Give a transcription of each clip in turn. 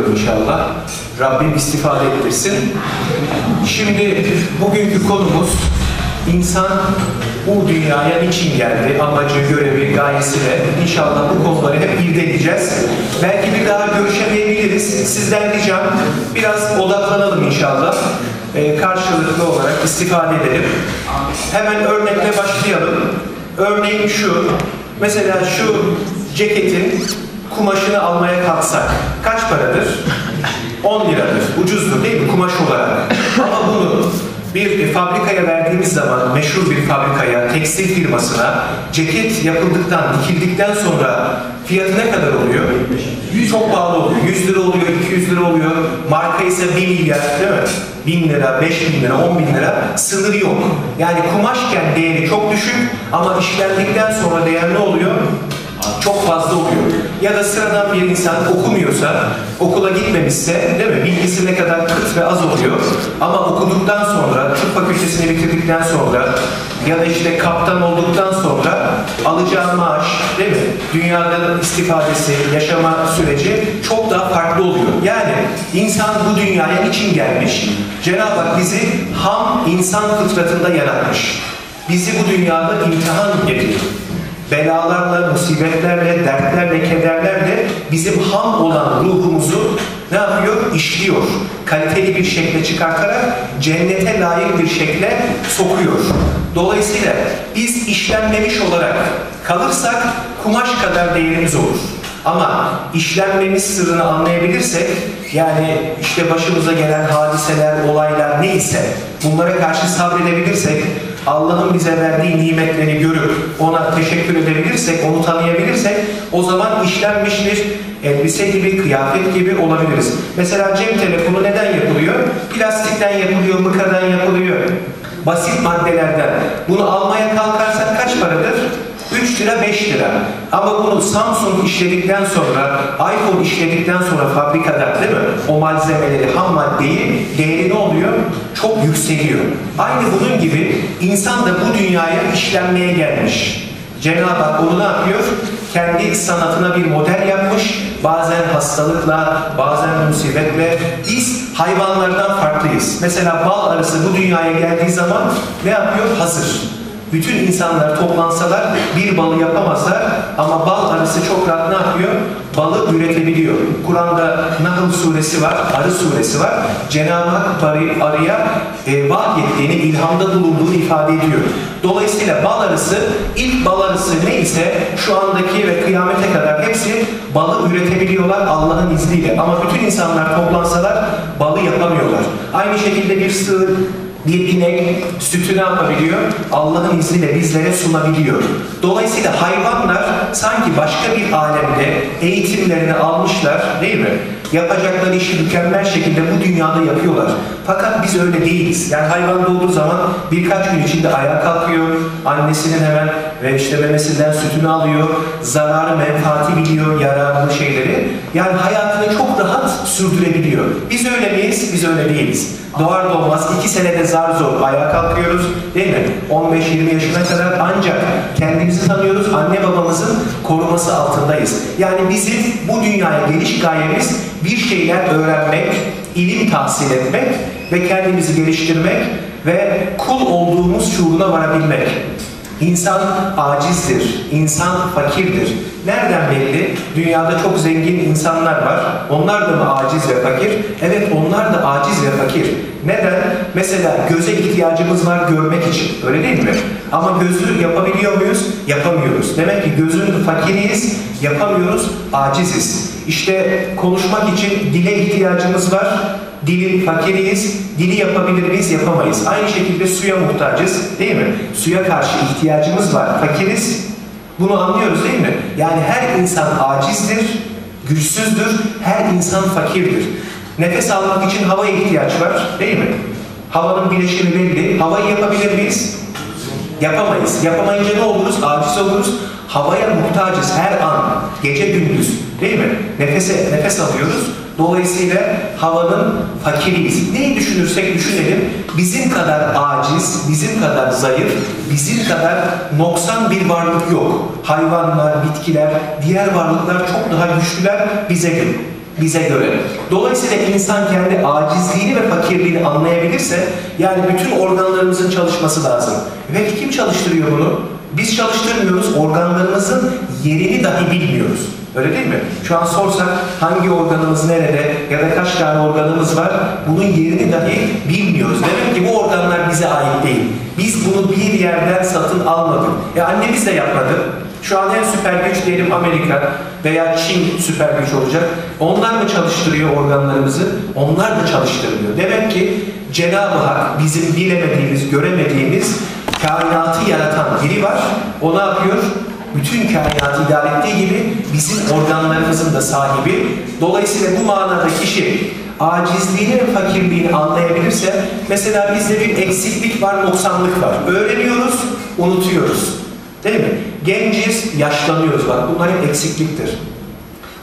diliyorum inşallah. Rabbim istifade ettirsin. Şimdi bugünkü konumuz insan bu dünyaya niçin geldi, amacı, görevi, gayesi ne? İnşallah bu konuları hep irdeleyeceğiz. Belki bir daha görüşemeyebiliriz. Sizden ricam biraz odaklanalım inşallah. Ee, karşılıklı olarak istifade edelim. Hemen örnekle başlayalım. Örneğin şu, mesela şu ceketin kumaşını almaya kalksak paradır? 10 liradır. Ucuzdur değil mi kumaş olarak? Ama bunu bir fabrikaya verdiğimiz zaman meşhur bir fabrikaya, tekstil firmasına ceket yapıldıktan, dikildikten sonra fiyatı ne kadar oluyor? Çok pahalı oluyor. 100 lira oluyor, 200 lira oluyor. Marka ise 1 milyar değil mi? 1000 lira, 5000 lira, 10 bin lira sınırı yok. Yani kumaşken değeri çok düşük ama işlendikten sonra değer ne oluyor? Çok fazla oluyor. Ya da sıradan bir insan okumuyorsa, okula gitmemişse, değil mi? Bilgisi ne kadar kıt ve az oluyor. Ama okuduktan sonra, tıp fakültesini bitirdikten sonra ya da işte kaptan olduktan sonra alacağı maaş, değil mi? Dünyada istifadesi, yaşama süreci çok daha farklı oluyor. Yani insan bu dünyaya için gelmiş? Cenab-ı Hak bizi ham insan fıtratında yaratmış. Bizi bu dünyada imtihan ediyor belalarla, musibetlerle, dertlerle, kederlerle bizim ham olan ruhumuzu ne yapıyor? İşliyor. Kaliteli bir şekle çıkartarak cennete layık bir şekle sokuyor. Dolayısıyla biz işlenmemiş olarak kalırsak kumaş kadar değerimiz olur. Ama işlenmemiz sırrını anlayabilirsek, yani işte başımıza gelen hadiseler, olaylar neyse bunlara karşı sabredebilirsek, Allah'ın bize verdiği nimetleri görüp ona teşekkür edebilirsek, onu tanıyabilirsek o zaman işlenmiş bir elbise gibi, kıyafet gibi olabiliriz. Mesela cep telefonu neden yapılıyor? Plastikten yapılıyor, mıkadan yapılıyor. Basit maddelerden. Bunu almaya kalkarsak kaç paradır? 3 lira 5 lira. Ama bunu Samsung işledikten sonra, iPhone işledikten sonra fabrikada değil mi? O malzemeleri, ham maddeyi değeri ne oluyor? Çok yükseliyor. Aynı bunun gibi insan da bu dünyaya işlenmeye gelmiş. Cenab-ı Hak onu ne yapıyor? Kendi sanatına bir model yapmış. Bazen hastalıkla, bazen musibetle. Biz hayvanlardan farklıyız. Mesela bal arısı bu dünyaya geldiği zaman ne yapıyor? Hazır. Bütün insanlar toplansalar bir balı yapamazlar ama bal arısı çok rahat ne yapıyor? Balı üretebiliyor. Kur'an'da Nahl suresi var, Arı suresi var. Cenab-ı Hak arı, arıya e, vahyettiğini, ilhamda bulunduğunu ifade ediyor. Dolayısıyla bal arısı, ilk bal arısı neyse şu andaki ve kıyamete kadar hepsi balı üretebiliyorlar Allah'ın izniyle. Ama bütün insanlar toplansalar balı yapamıyorlar. Aynı şekilde bir sığır bir inek sütü ne yapabiliyor? Allah'ın izniyle bizlere sunabiliyor. Dolayısıyla hayvanlar sanki başka bir alemde eğitimlerini almışlar değil mi? Yapacakları işi mükemmel şekilde bu dünyada yapıyorlar. Fakat biz öyle değiliz. Yani hayvan doğduğu zaman birkaç gün içinde ayağa kalkıyor. Annesinin hemen ve işte memesinden sütünü alıyor. Zararı, menfaati biliyor, yararlı şeyleri. Yani hayatını çok rahat sürdürebiliyor. Biz öyle miyiz? Biz öyle değiliz. Doğar doğmaz iki senede zar zor ayağa kalkıyoruz değil mi? 15-20 yaşına kadar ancak kendimizi tanıyoruz. Anne babamızın koruması altındayız. Yani bizim bu dünyaya geliş gayemiz bir şeyler öğrenmek, ilim tahsil etmek ve kendimizi geliştirmek ve kul olduğumuz şuuruna varabilmek. İnsan acizdir, insan fakirdir. Nereden belli? Dünyada çok zengin insanlar var. Onlar da mı aciz ve fakir? Evet onlar da aciz ve fakir. Neden? Mesela göze ihtiyacımız var görmek için. Öyle değil mi? Ama gözü yapabiliyor muyuz? Yapamıyoruz. Demek ki gözün fakiriyiz, yapamıyoruz, aciziz. İşte konuşmak için dile ihtiyacımız var. Dilin fakiriyiz, dili yapabilir miyiz? Yapamayız. Aynı şekilde suya muhtacız değil mi? Suya karşı ihtiyacımız var. Fakiriz. Bunu anlıyoruz değil mi? Yani her insan acizdir, güçsüzdür, her insan fakirdir. Nefes almak için havaya ihtiyaç var değil mi? Havanın bileşimi belli. Havayı yapabilir miyiz? Yapamayız. Yapamayınca ne oluruz? Aciz oluruz. Havaya muhtacız her an. Gece gündüz. Nefese, nefes alıyoruz. Dolayısıyla havanın fakiriyiz. Neyi düşünürsek düşünelim, bizim kadar aciz, bizim kadar zayıf, bizim kadar noksan bir varlık yok. Hayvanlar, bitkiler, diğer varlıklar çok daha güçlüler bize göre. bize göre. Dolayısıyla insan kendi acizliğini ve fakirliğini anlayabilirse yani bütün organlarımızın çalışması lazım. Peki kim çalıştırıyor bunu? Biz çalıştırmıyoruz, organlarımızın yerini dahi bilmiyoruz. Öyle değil mi? Şu an sorsak hangi organımız nerede ya da kaç tane organımız var bunun yerini dahi bilmiyoruz. Demek ki bu organlar bize ait değil. Biz bunu bir yerden satın almadık. E annemiz de yapmadı. Şu an en süper güç diyelim Amerika veya Çin süper güç olacak. Onlar mı çalıştırıyor organlarımızı? Onlar da çalıştırmıyor. Demek ki Cenab-ı Hak bizim bilemediğimiz, göremediğimiz kainatı yaratan biri var. O ne yapıyor? Bütün kainatı idare ettiği gibi bizim organlarımızın da sahibi. Dolayısıyla bu manada kişi acizliğini ve fakirliğini anlayabilirse mesela bizde bir eksiklik var, noksanlık var. Öğreniyoruz, unutuyoruz. Değil mi? Genciz, yaşlanıyoruz. Bak bunlar hep eksikliktir.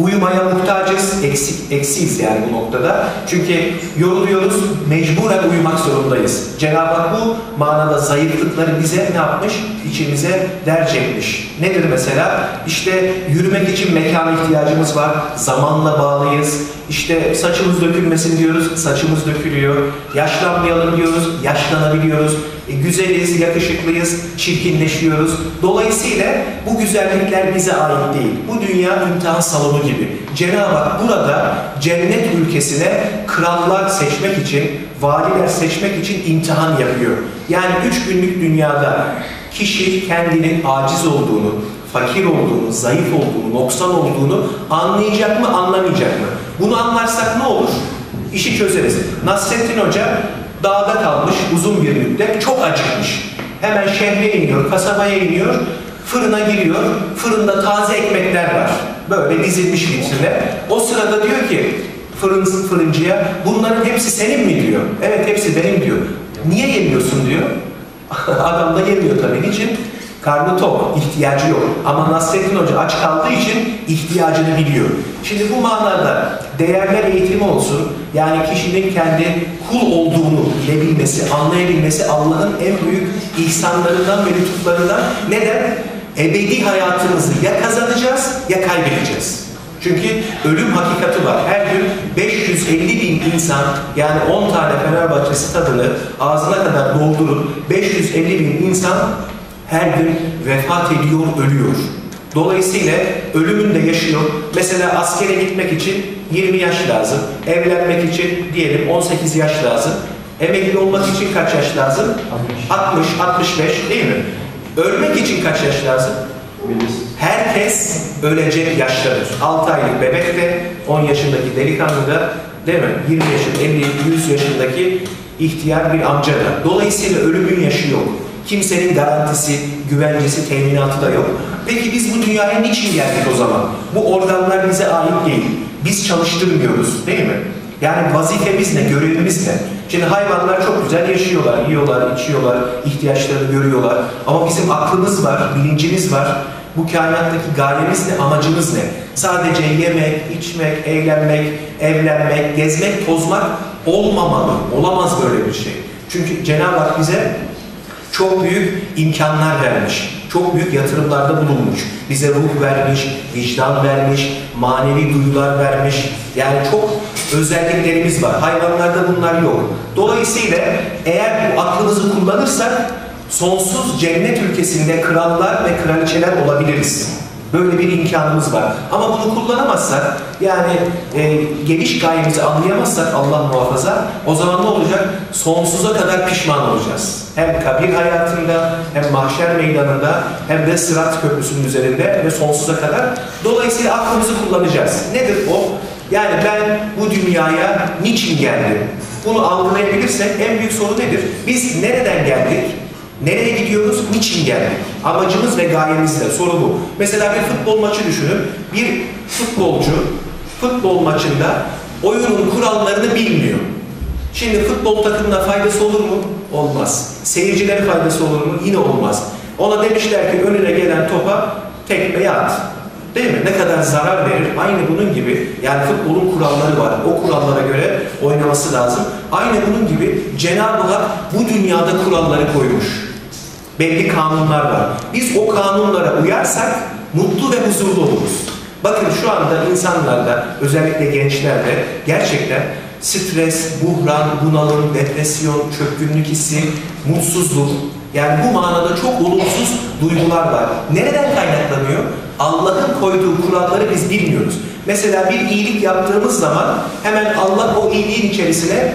Uyumaya muhtacız, eksik, eksiyiz yani bu noktada. Çünkü yoruluyoruz, mecburen uyumak zorundayız. Cenab-ı Hak bu manada zayıflıkları bize ne yapmış? İçimize derc etmiş. Nedir mesela? İşte yürümek için mekan ihtiyacımız var, zamanla bağlıyız. İşte saçımız dökülmesin diyoruz, saçımız dökülüyor. Yaşlanmayalım diyoruz, yaşlanabiliyoruz. E, güzeliz, yakışıklıyız, çirkinleşiyoruz. Dolayısıyla bu güzellikler bize ait değil. Bu dünya imtihan salonu gibi. Cenab-ı Hak burada cennet ülkesine krallar seçmek için, valiler seçmek için imtihan yapıyor. Yani üç günlük dünyada kişi kendinin aciz olduğunu, fakir olduğunu, zayıf olduğunu, noksan olduğunu anlayacak mı, anlamayacak mı? Bunu anlarsak ne olur? İşi çözeriz. Nasrettin Hoca dağda kalmış uzun bir müddet, çok acıkmış. Hemen şehre iniyor, kasabaya iniyor, fırına giriyor, fırında taze ekmekler var. Böyle dizilmiş vitrine. O sırada diyor ki fırın, fırıncıya, bunların hepsi senin mi diyor. Evet hepsi benim diyor. Niye yemiyorsun diyor. Adam da yemiyor tabii. Niçin? Karnı tok, ihtiyacı yok. Ama Nasrettin Hoca aç kaldığı için ihtiyacını biliyor. Şimdi bu manada değerler eğitimi olsun, yani kişinin kendi kul olduğunu bilebilmesi, anlayabilmesi Allah'ın en büyük ihsanlarından ve lütuflarından. Neden? Ebedi hayatımızı ya kazanacağız ya kaybedeceğiz. Çünkü ölüm hakikati var. Her gün 550 bin insan yani 10 tane Fenerbahçe stadını ağzına kadar doldurup 550 bin insan her gün vefat ediyor, ölüyor. Dolayısıyla ölümün de yaşıyor. Mesela askere gitmek için 20 yaş lazım. Evlenmek için diyelim 18 yaş lazım. Emekli olmak için kaç yaş lazım? 60, 65 değil mi? Ölmek için kaç yaş lazım? Herkes ölecek yaştadır. 6 aylık bebek de, 10 yaşındaki delikanlı da, değil mi? 20 yaşın, 50, 100 yaşındaki ihtiyar bir amca da. Dolayısıyla ölümün yaşı yok. Kimsenin garantisi, güvencesi, teminatı da yok. Peki biz bu dünyaya niçin geldik o zaman? Bu organlar bize ait değil. Biz çalıştırmıyoruz değil mi? Yani vazifemiz ne, görevimiz ne? Şimdi hayvanlar çok güzel yaşıyorlar, yiyorlar, içiyorlar, ihtiyaçlarını görüyorlar. Ama bizim aklımız var, bilincimiz var. Bu kainattaki gayemiz ne, amacımız ne? Sadece yemek, içmek, eğlenmek, evlenmek, gezmek, tozmak olmamalı. Olamaz böyle bir şey. Çünkü Cenab-ı Hak bize çok büyük imkanlar vermiş. Çok büyük yatırımlarda bulunmuş. Bize ruh vermiş, vicdan vermiş, manevi duyular vermiş. Yani çok özelliklerimiz var. Hayvanlarda bunlar yok. Dolayısıyla eğer bu aklımızı kullanırsak sonsuz cennet ülkesinde krallar ve kraliçeler olabiliriz. Böyle bir imkanımız var. Ama bunu kullanamazsak, yani e, geniş gayemizi anlayamazsak Allah muhafaza, o zaman ne olacak? Sonsuza kadar pişman olacağız. Hem kabir hayatında, hem mahşer meydanında, hem de sırat köprüsünün üzerinde ve sonsuza kadar. Dolayısıyla aklımızı kullanacağız. Nedir o? Yani ben bu dünyaya niçin geldim? Bunu algılayabilirsek en büyük soru nedir? Biz nereden geldik? Nereye gidiyoruz? Niçin geldik? Amacımız ve gayemiz ne? Soru bu. Mesela bir futbol maçı düşünün. Bir futbolcu futbol maçında oyunun kurallarını bilmiyor. Şimdi futbol takımına faydası olur mu? Olmaz. Seyircilere faydası olur mu? Yine olmaz. Ona demişler ki önüne gelen topa tekmeyi at. Değil mi? Ne kadar zarar verir? Aynı bunun gibi yani futbolun kuralları var. O kurallara göre oynaması lazım. Aynı bunun gibi Cenab-ı Hak bu dünyada kuralları koymuş. Belli kanunlar var. Biz o kanunlara uyarsak mutlu ve huzurlu oluruz. Bakın şu anda insanlarda, özellikle gençlerde gerçekten stres, buhran, bunalım, depresyon, çökkünlük hissi, mutsuzluk, yani bu manada çok olumsuz duygular var. Nereden kaynaklanıyor? Allah'ın koyduğu kuralları biz bilmiyoruz. Mesela bir iyilik yaptığımız zaman hemen Allah o iyiliğin içerisine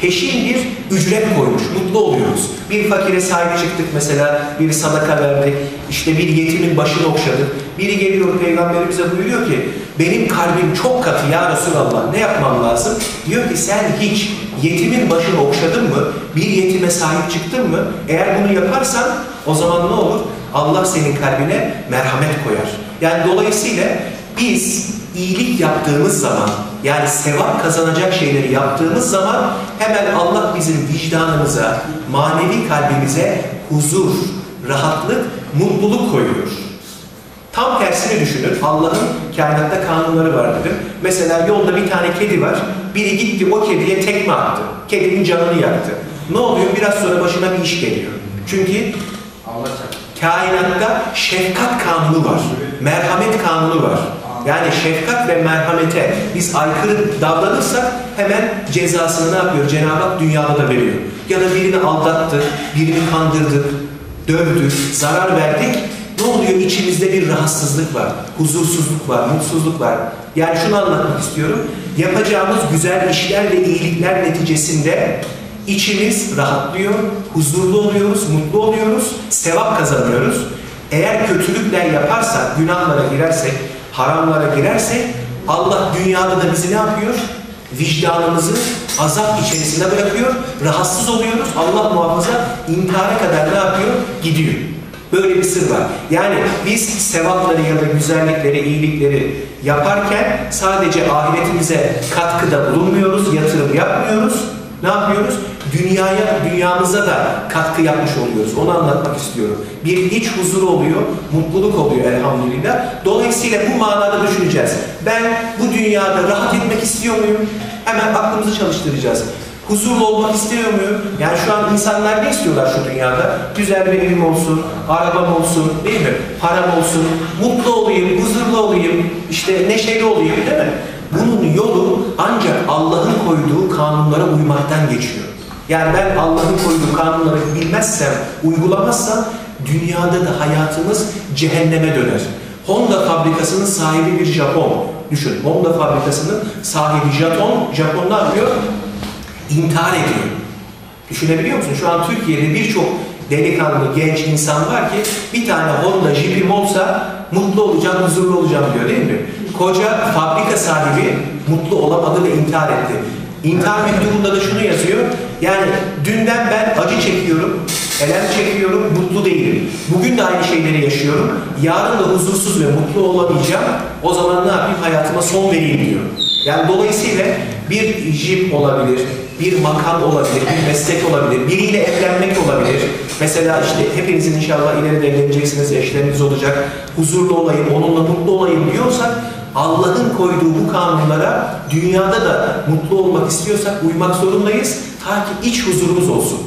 peşin bir ücret koymuş, mutlu oluyoruz. Bir fakire sahip çıktık mesela, bir sadaka verdik, işte bir yetimin başını okşadık. Biri geliyor Peygamberimize buyuruyor ki, benim kalbim çok katı ya Resulallah, ne yapmam lazım? Diyor ki sen hiç yetimin başını okşadın mı? Bir yetime sahip çıktın mı? Eğer bunu yaparsan o zaman ne olur? Allah senin kalbine merhamet koyar. Yani dolayısıyla biz iyilik yaptığımız zaman yani sevap kazanacak şeyleri yaptığımız zaman hemen Allah bizim vicdanımıza, manevi kalbimize huzur, rahatlık, mutluluk koyuyor. Tam tersini düşünün. Allah'ın kainatta kanunları var dedim. Mesela yolda bir tane kedi var. Biri gitti o kediye tekme attı. Kedinin canını yaktı. Ne oluyor? Biraz sonra başına bir iş geliyor. Çünkü kainatta şefkat kanunu var. Merhamet kanunu var. Yani şefkat ve merhamete biz aykırı davranırsak hemen cezasını ne yapıyor? Cenab-ı Hak dünyada da veriyor. Ya da birini aldattık, birini kandırdık, dövdük, zarar verdik. Ne oluyor? İçimizde bir rahatsızlık var, huzursuzluk var, mutsuzluk var. Yani şunu anlatmak istiyorum. Yapacağımız güzel işler ve iyilikler neticesinde içimiz rahatlıyor, huzurlu oluyoruz, mutlu oluyoruz, sevap kazanıyoruz. Eğer kötülükler yaparsak, günahlara girersek, haramlara girersek Allah dünyada da bizi ne yapıyor? Vicdanımızı azap içerisinde bırakıyor, rahatsız oluyoruz. Allah muhafaza intihara kadar ne yapıyor? Gidiyor. Böyle bir sır var. Yani biz sevapları ya da güzellikleri, iyilikleri yaparken sadece ahiretimize katkıda bulunmuyoruz, yatırım yapmıyoruz. Ne yapıyoruz? Dünyaya, dünyamıza da katkı yapmış oluyoruz. Onu anlatmak istiyorum. Bir iç huzur oluyor, mutluluk oluyor elhamdülillah. Dolayısıyla bu manada düşüneceğiz. Ben bu dünyada rahat etmek istiyor muyum? Hemen aklımızı çalıştıracağız. Huzurlu olmak istiyor muyum? Yani şu an insanlar ne istiyorlar şu dünyada? Güzel bir evim olsun, arabam olsun, değil mi? Param olsun, mutlu olayım, huzurlu olayım, işte neşeli olayım değil mi? Bunun yolu ancak Allah'ın koyduğu kanunlara uymaktan geçiyor. Yani ben Allah'ın koyduğu kanunları bilmezsem, uygulamazsam dünyada da hayatımız cehenneme döner. Honda fabrikasının sahibi bir Japon. Düşün, Honda fabrikasının sahibi Japon, Japon ne yapıyor? İntihar ediyor. Düşünebiliyor musun? Şu an Türkiye'de birçok delikanlı, genç insan var ki bir tane Honda Jeep'im olsa mutlu olacağım, huzurlu olacağım diyor değil mi? Koca fabrika sahibi mutlu olamadı ve intihar etti. İntihar mektubunda da şunu yazıyor. Yani dünden ben acı çekiyorum, elem çekiyorum, mutlu değilim. Bugün de aynı şeyleri yaşıyorum. Yarın da huzursuz ve mutlu olamayacağım. O zaman ne yapayım? Hayatıma son vereyim diyor. Yani dolayısıyla bir jip olabilir, bir makam olabilir, bir meslek olabilir, biriyle evlenmek olabilir. Mesela işte hepinizin inşallah ileride evleneceksiniz, eşleriniz olacak, huzurlu olayım, onunla mutlu olayım diyorsak Allah'ın koyduğu bu kanunlara dünyada da mutlu olmak istiyorsak uymak zorundayız. Ta ki iç huzurumuz olsun.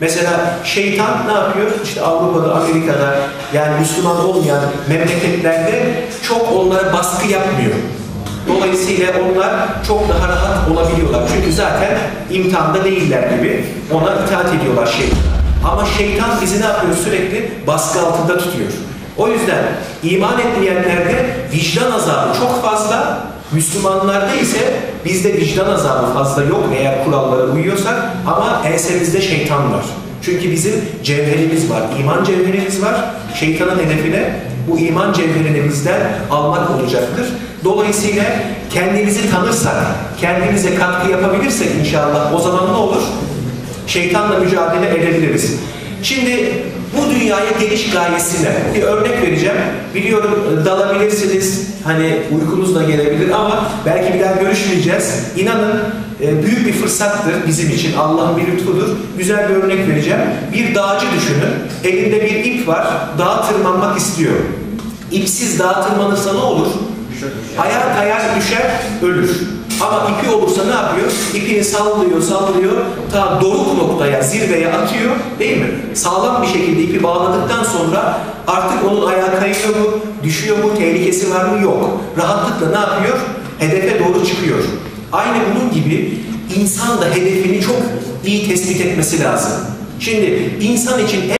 Mesela şeytan ne yapıyor? İşte Avrupa'da, Amerika'da yani Müslüman olmayan memleketlerde çok onlara baskı yapmıyor. Dolayısıyla onlar çok daha rahat olabiliyorlar. Çünkü zaten imtihanda değiller gibi ona itaat ediyorlar şeytan. Ama şeytan bizi ne yapıyor? Sürekli baskı altında tutuyor. O yüzden iman etmeyenlerde vicdan azabı çok fazla, Müslümanlarda ise bizde vicdan azabı fazla yok eğer kurallara uyuyorsak ama ensemizde şeytan var. Çünkü bizim cevherimiz var, iman cevherimiz var. Şeytanın hedefine bu iman cevherini bizden almak olacaktır. Dolayısıyla kendimizi tanırsak, kendimize katkı yapabilirsek inşallah o zaman ne olur? Şeytanla mücadele edebiliriz. Şimdi bu dünyaya geliş gayesine bir örnek vereceğim. Biliyorum dalabilirsiniz, hani uykunuz da gelebilir ama belki bir daha görüşmeyeceğiz. İnanın e, büyük bir fırsattır bizim için. Allah'ın bir lütfudur. Güzel bir örnek vereceğim. Bir dağcı düşünün. Elinde bir ip var. Dağa tırmanmak istiyor. İpsiz dağa tırmanırsa ne olur? Ayağa kayar düşer, ölür. Ama ipi olursa ne yapıyor? İpini sallıyor, sallıyor, ta doruk noktaya, zirveye atıyor, değil mi? Sağlam bir şekilde ipi bağladıktan sonra artık onun ayağı kayıyor mu, düşüyor mu, tehlikesi var mı? Yok. Rahatlıkla ne yapıyor? Hedefe doğru çıkıyor. Aynı bunun gibi insan da hedefini çok iyi tespit etmesi lazım. Şimdi insan için